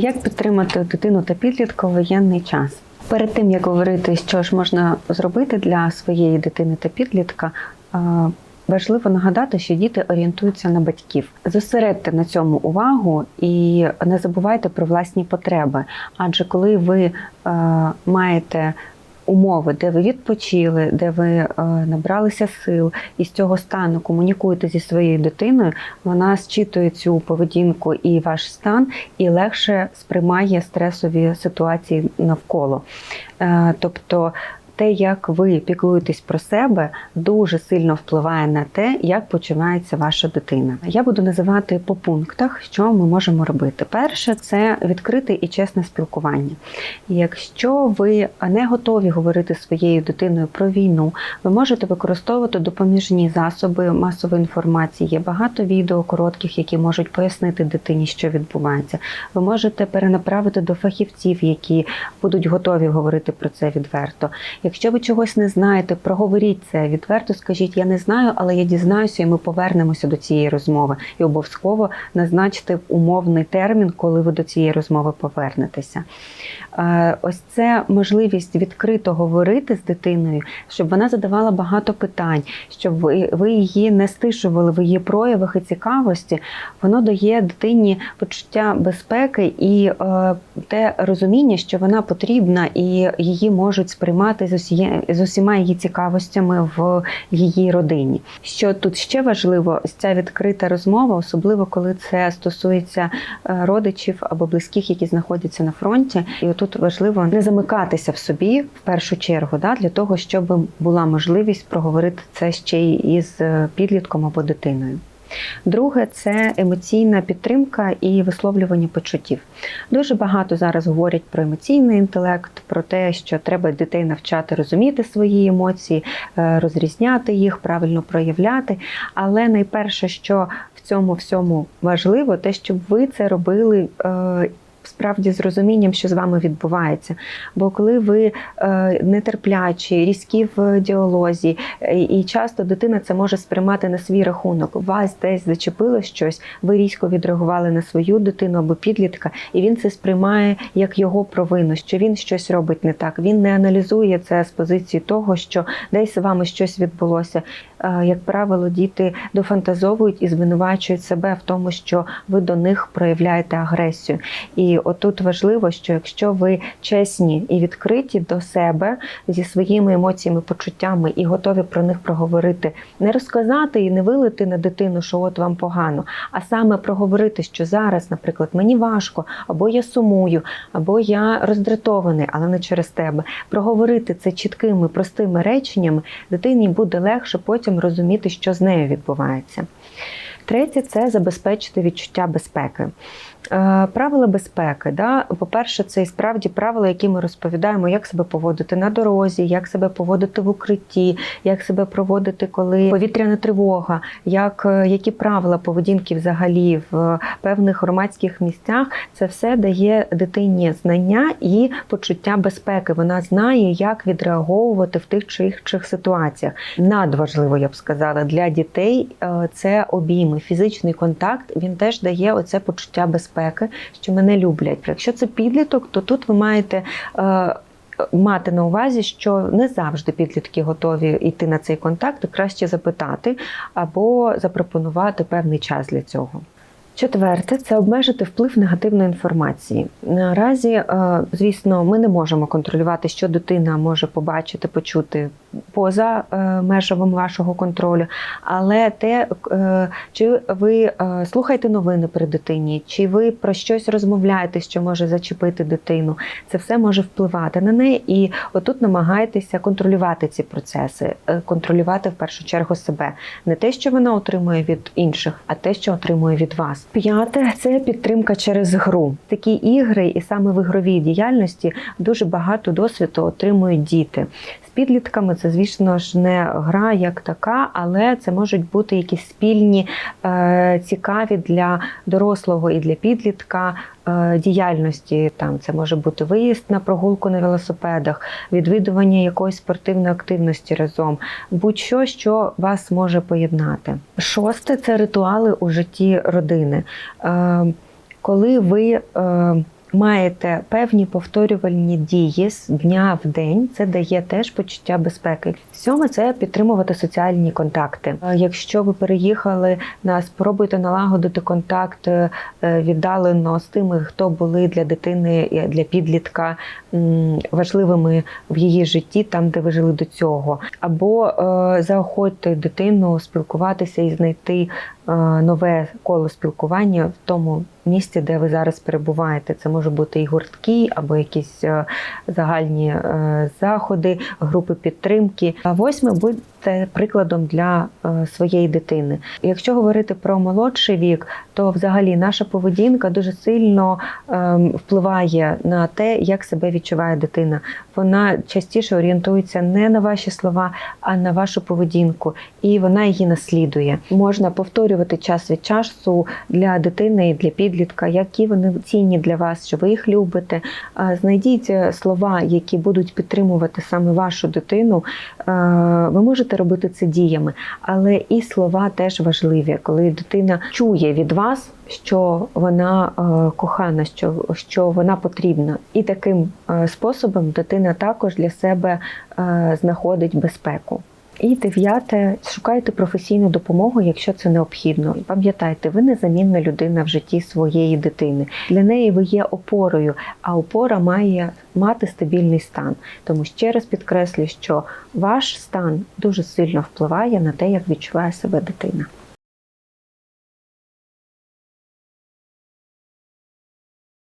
Як підтримати дитину та підлітка у воєнний час? Перед тим як говорити, що ж можна зробити для своєї дитини та підлітка, е, важливо нагадати, що діти орієнтуються на батьків. Зосередьте на цьому увагу і не забувайте про власні потреби. Адже коли ви е, маєте умови, де ви відпочили, де ви е, набралися сил і з цього стану комунікуєте зі своєю дитиною, вона зчитує цю поведінку і ваш стан, і легше сприймає стресові ситуації навколо. Е, тобто те, як ви піклуєтесь про себе, дуже сильно впливає на те, як почувається ваша дитина. Я буду називати по пунктах, що ми можемо робити. Перше це відкрите і чесне спілкування. Якщо ви не готові говорити своєю дитиною про війну, ви можете використовувати допоміжні засоби масової інформації. Є багато відео коротких, які можуть пояснити дитині, що відбувається. Ви можете перенаправити до фахівців, які будуть готові говорити про це відверто. Якщо ви чогось не знаєте, проговоріть це відверто. Скажіть, я не знаю, але я дізнаюся, і ми повернемося до цієї розмови. І обов'язково назначте умовний термін, коли ви до цієї розмови повернетеся. Е, Ось це можливість відкрито говорити з дитиною, щоб вона задавала багато питань, щоб ви, її не стишували в її проявах і цікавості. Воно дає дитині почуття безпеки і е, те розуміння, що вона потрібна, і її можуть сприймати з, усіма її цікавостями в її родині. Що тут ще важливо, ця відкрита розмова, особливо коли це стосується е, родичів або близьких, які знаходяться на фронті. І тут важливо не замикатися в собі в першу чергу, да, для того, щоб була можливість проговорити це ще й із е, підлітком або дитиною. Друге це емоційна підтримка і висловлювання почуттів. Дуже багато зараз говорять про емоційний інтелект, про те, що треба дітей навчати розуміти свої емоції, е, розрізняти їх, правильно проявляти. Але найперше, що в цьому всьому важливо, те, щоб ви це робили. Справді з розумінням, що з вами відбувається. Бо коли ви е, нетерплячі, різкі в діалозі, е, і часто дитина це може сприймати на свій рахунок. Вас десь зачепило щось, ви різко відреагували на свою дитину або підлітка, і він це сприймає як його провину, що він щось робить не так. Він не аналізує це з позиції того, що десь з вами щось відбулося. Е, Як правило, діти дофантазовують і звинувачують себе в тому, що ви до них проявляєте агресію. І отут важливо, що якщо ви чесні і відкриті до себе зі своїми емоціями, почуттями і готові про них проговорити, не розказати і не вилити на дитину, що от вам погано, а саме проговорити, що зараз, наприклад, мені важко, або я сумую, або я роздратований, але не через тебе. Проговорити це чіткими, простими реченнями, дитині буде легше потім розуміти, що з нею відбувається. Третє це забезпечити відчуття безпеки. Е, Правила безпеки, да? по-перше, це і справді правила, які ми розповідаємо, як себе поводити на дорозі, як себе поводити в укритті, як себе проводити, коли повітряна тривога, як, е, які правила поведінки взагалі в певних громадських місцях. Це все дає дитині знання і почуття безпеки. Вона знає, як відреаговувати в тих чи інших ситуаціях. Надважливо, я б сказала, для дітей е, це обійми, фізичний контакт. Він теж дає оце почуття безпеки, що мене люблять. Якщо це підліток, то тут ви маєте. е, Мати на увазі, що не завжди підлітки готові йти на цей контакт, краще запитати або запропонувати певний час для цього. Четверте це обмежити вплив негативної інформації. Наразі, е, звісно, ми не можемо контролювати, що дитина може побачити, почути поза е, межами вашого контролю, але те, е, чи ви е, слухаєте новини при дитині, чи ви про щось розмовляєте, що може зачепити дитину, це все може впливати на неї, і отут намагайтеся контролювати ці процеси, контролювати в першу чергу себе, не те, що вона отримує від інших, а те, що отримує від вас. П'яте це підтримка через гру. Такі ігри, і саме в ігровій діяльності дуже багато досвіду отримують діти. Підлітками це, звісно ж, не гра як така, але це можуть бути якісь спільні, е, цікаві для дорослого і для підлітка е, діяльності. Там це може бути виїзд на прогулку на велосипедах, відвідування якоїсь спортивної активності разом, будь-що, що вас може поєднати. Шосте це ритуали у житті родини. Е, коли ви маєте певні повторювальні дії з дня в день, це дає теж почуття безпеки. Сьоме це підтримувати соціальні контакти. Е, Якщо ви переїхали на спробуйте налагодити контакт е, віддалено з тими, хто були для дитини для підлітка важливими в її житті, там де ви жили до цього, або е, заохотьте дитину спілкуватися і знайти нове коло спілкування в тому місці, де ви зараз перебуваєте. Це може бути і гуртки, або якісь е, загальні е, заходи, групи підтримки. А восьме будьте прикладом для е, своєї дитини. Якщо говорити про молодший вік, то взагалі наша поведінка дуже сильно впливає на те, як себе відчуває дитина. Вона частіше орієнтується не на ваші слова, а на вашу поведінку, і вона її наслідує. Можна повторювати час від часу для дитини і для підлітка, які вони цінні для вас, що ви їх любите. Знайдіть е, слова, які будуть підтримувати саме вашу дитину. Е, Ви можете робити це діями, але і слова теж важливі, коли дитина чує від вас, що вона е, кохана, що, що вона потрібна. І таким способом дитина також для себе знаходить безпеку. І дев'яте, шукайте професійну допомогу, якщо це необхідно. Пам'ятайте, ви незамінна людина в житті своєї дитини. Для неї ви є опорою, а опора має мати стабільний стан. Тому ще раз підкреслю, що ваш стан дуже сильно впливає на те, як відчуває себе дитина.